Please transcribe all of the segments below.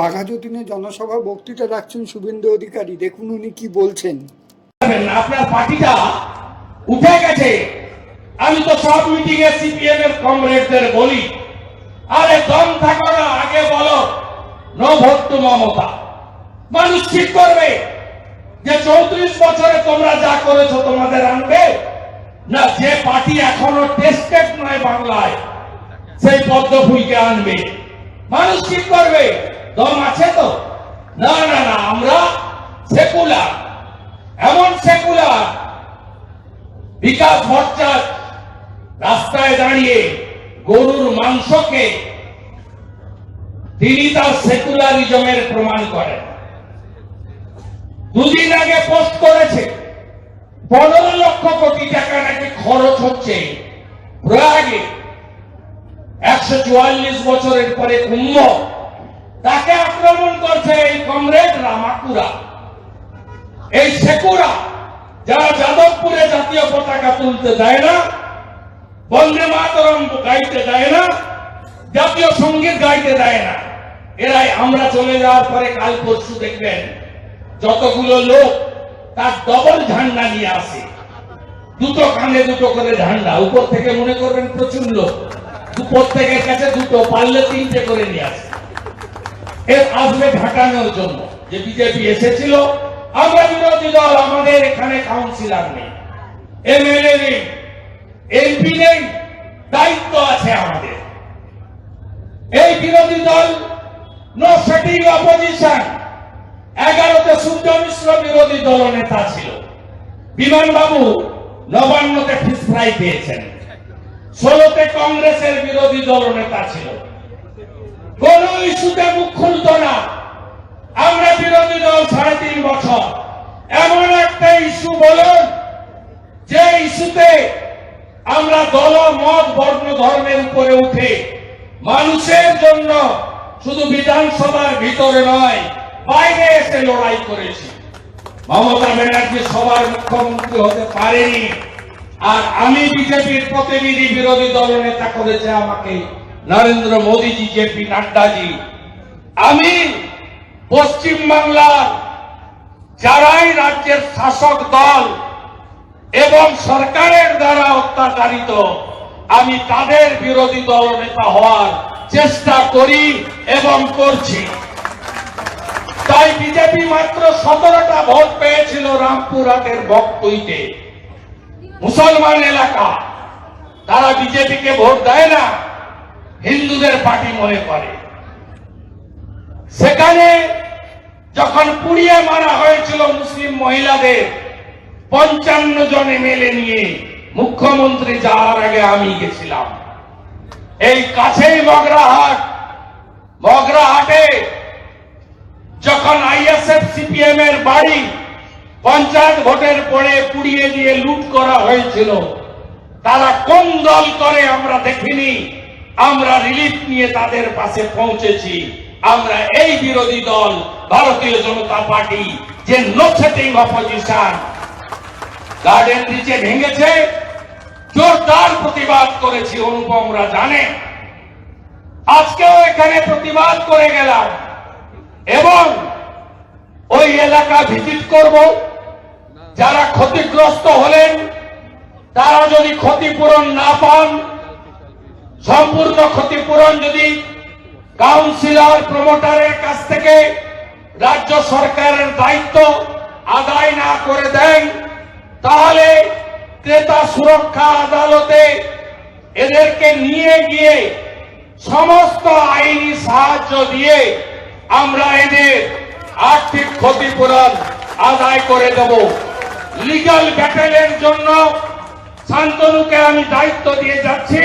বাঘাযতীনে জনসভা বক্তৃতা রাখছেন শুভেন্দু অধিকারী। দেখুন উনি কি বলছেন। আপনার পার্টিটা উঠে গেছে। আমি তো সব মিটিং এ সিপিএম এর কংগ্রেসদের বলি। আরে দম থাকো না, আগে বলো। নো মমতা। মানুষ ঠিক করবে যে চৌত্রিশ বছরে তোমরা যা করেছ তোমাদের আনবে? না, যে পার্টি এখনও টেস্টেড নয় বাংলায়, সেই পদ্ম আনবে। মানুষ ঠিক করবে। দম আছে তো? না না না, আমরা সেকুলার। এমন সেকুলার, বিকাশ ভট্টাচার্য রাস্তায় দাঁড়িয়ে গরুর মাংসকে তিনি তার সেকুলারিজমের প্রমাণ করেন। দুদিন আগে পোস্ট করেছে, পনেরো লক্ষ কোটি টাকা নাকি খরচ হচ্ছে প্রয়াগে। একশো চুয়াল্লিশ বছরের পরে কুম্ভ তাকে আক্রমণ করছে এই কমরেড রামাকুরা। এই শেকুরা যারা যাদবপুরে জাতীয় পতাকা তুলতে দেয় না, বন্দে মাতরম গাইতে দেয় না, জাতীয় সংগীত গাইতে দেয় না, এরাই আমরা চলে যাওয়ার পরে কাল পরশু দেখবেন যতগুলো লোক তার ডবল ঝান্ডা নিয়ে আসে। দুটো কানে দুটো করে ঝান্ডা, উপর থেকে মনে করবেন প্রচুর লোক প্রত্যেকের কাছে দুটো, পারলে তিনটে করে নিয়ে আসে। এর আসবে ঘাটানোর জন্য। যে বিজেপি এসেছিল, আমরা বিরোধী দল, আমাদের এখানে কাউন্সিলর নেই এমএলএ নেই এমপি নেই, দায়িত্ব আছে আমাদের। এই বিরোধী দল নো সেটিং অপোজিশন এগারোতে সূর্য মিশ্র বিরোধী দল নেতা ছিল। বিমান বাবু নবান্নতে ফিস ফ্রাই পেয়েছেন ষোলোতে কংগ্রেসের বিরোধী দল নেতা ছিল। কোন ইস্যুতে মুখ খুলত না। আমরা বিরোধী দল সাড়ে তিন বছর। এমন একটা ইস্যু বলুন, যে ইস্যুতে আমরা দল, মত, বর্ণ, ধর্মের উপরে উঠে মানুষের জন্য শুধু বিধানসভার ভিতরে নয়, বাইরে এসে লড়াই করেছি। মমতা ব্যানার্জি সবার মুখ্যমন্ত্রী হতে পারেনি। আর আমি বিজেপির প্রতিনিধি, বিরোধী দল নেতা করেছে আমাকে নরেন্দ্র মোদীজি জেপি নাড্ডাজি, আমি পশ্চিম বাংলার যারাই রাজ্যের শাসক দল এবং সরকারের দ্বারা অত্যাচারিত, আমি তাদের বিরোধী দল নেতা হওয়ার চেষ্টা করি এবং করছি। তাই বিজেপি মাত্র সতেরোটা ভোট পেয়েছিল রামপুরহাটের বক্তইতে মুসলমান এলাকা, তারা বিজেপিকে ভোট দেয় না। হিন্দুদের পার্টি মনে করে। সেখানে যখন পুড়িয়ে মারা হয়েছিল মুসলিম মহিলাদের, পঞ্চান্ন জন এমএলএ নিয়ে মুখ্যমন্ত্রী যাওয়ার আগে আমি গেছিলাম। এই কাছেই মগরাহাট মগরাহাটে যখন আইএসএফ সিপিএম এর বাড়ি পঞ্চায়েত ভোটের পরে পুড়িয়ে দিয়ে লুট করা হয়েছিল, তারা কোন দল করে আমরা দেখিনি। আমরা রিলিফ নিয়ে তাদের পাশে পৌঁছেছি। আমরা এই বিরোধী দল, ভারতীয় জনতা পার্টি, যে নো সেটিং অপোজিশন গার্ডেন নিচে ভেঙেছে, জোরদার প্রতিবাদ করেছি অনুপমরা জানে। আজকেও এখানে প্রতিবাদ করে গেলাম। এবং ওই এলাকা ভিজিট করব। যারা ক্ষতিগ্রস্ত হলেন, তারা যদি ক্ষতিপূরণ না পান সম্পূর্ণ ক্ষতিপূরণ যদি কাউন্সিলর, প্রমোটারের কাছ থেকে রাজ্য সরকারের দায়িত্ব আদায় না করে দেন, তাহলে ক্রেতা সুরক্ষা আদালতে এদেরকে নিয়ে গিয়ে সমস্ত আইনি সাহায্য দিয়ে আমরা এদের আর্থিক ক্ষতিপূরণ আদায় করে দেব। লিগাল ব্যাটেলের জন্য শান্তনুকে আমি দায়িত্ব দিয়ে যাচ্ছি।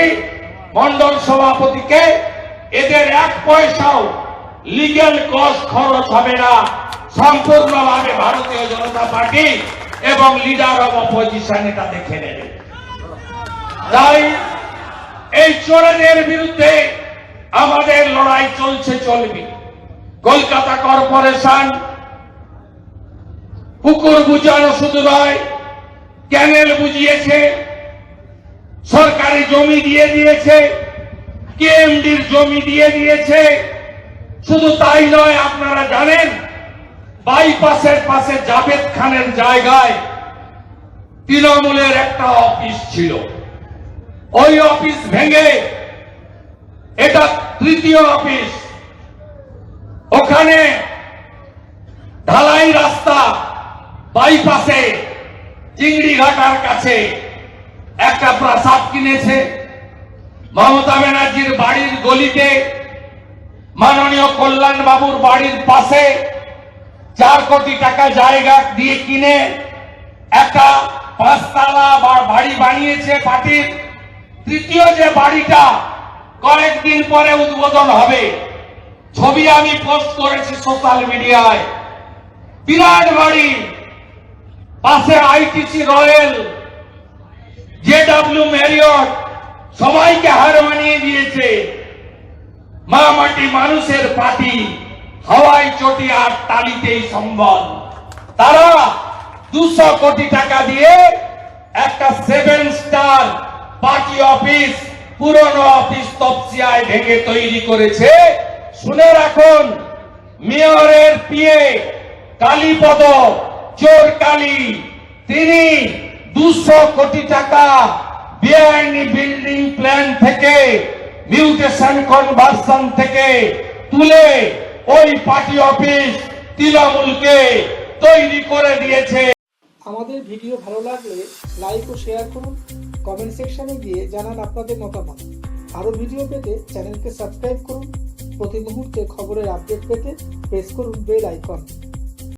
মন্ডল সভাপতিকে এদের এক পয়সাও লিগেল কস্ট খরচ হবে না। সম্পূর্ণভাবে ভারতীয় জনতা পার্টি এবং লিডার অব অপোজিশন এটা দেখে নেবে। তাই এই চোরেদের বিরুদ্ধে আমাদের লড়াই চলছে, চলবে। কলকাতা কর্পোরেশন পুকুর বুঝানো শুধু নয়, ক্যানেল বুঝিয়েছে। সরকারি জমি দিয়ে দিয়েছে, কেএমডির জমি দিয়ে দিয়েছে। শুধু তাই নয়, আপনারা জানেন, বাইপাসের পাশে জাভেদ খানের জায়গায় তৃণমূলের একটা অফিস ছিল। ওই অফিস ভেঙে এটা তৃতীয় অফিস। ওখানে ঢালাই রাস্তা বাইপাসে চিংড়ি ঘাটার কাছে একটা প্রাসাদ কিনেছে। মমতা ব্যানার্জির বাড়ির গলিতে, মাননীয় কল্যাণ বাবুর বাড়ির পাশে চার কোটি টাকা জায়গা দিয়ে কিনে একটা পাঁচতলা বাড়ি বানিয়েছে পার্টির। তৃতীয় যে বাড়িটা কয়েকদিন পরে উদ্বোধন হবে। ছবি আমি পোস্ট করেছি সোশ্যাল মিডিয়ায়। বিরাট বাড়ি, পাশে আইটিসি রয়্যাল জেডব্লিউ ম্যারিয়ট সবাইকে হার মানিয়ে দিয়েছে। মা মাটি মানুষের পার্টি হাওয়াই চটি আর তালিতেই সম্বল। তারা দুশো কোটি টাকা দিয়ে একটা সেভেন স্টার পার্টি অফিস, পুরনো অফিস তপসিয়ায় ভেঙে তৈরি করেছে। শুনে রাখুন, মেয়রের পিয়ে কালীপদ চোর কালী তিনি দুশো কোটি টাকা বেআইনি বিল্ডিং প্ল্যান থেকে, মিউটেশন কনভার্সন থেকে তুলে ওই পার্টি অফিস তৃণমূলকে তৈরি করে দিয়েছে। আমাদের ভিডিও ভালো লাগলে লাইক ও শেয়ার করুন। কমেন্ট সেকশনে গিয়ে জানান আপনাদের মতামত। আরও ভিডিও পেতে চ্যানেলকে সাবস্ক্রাইব করুন। প্রতি মুহূর্তে খবরের আপডেট পেতে প্রেস করুন বেল আইকন।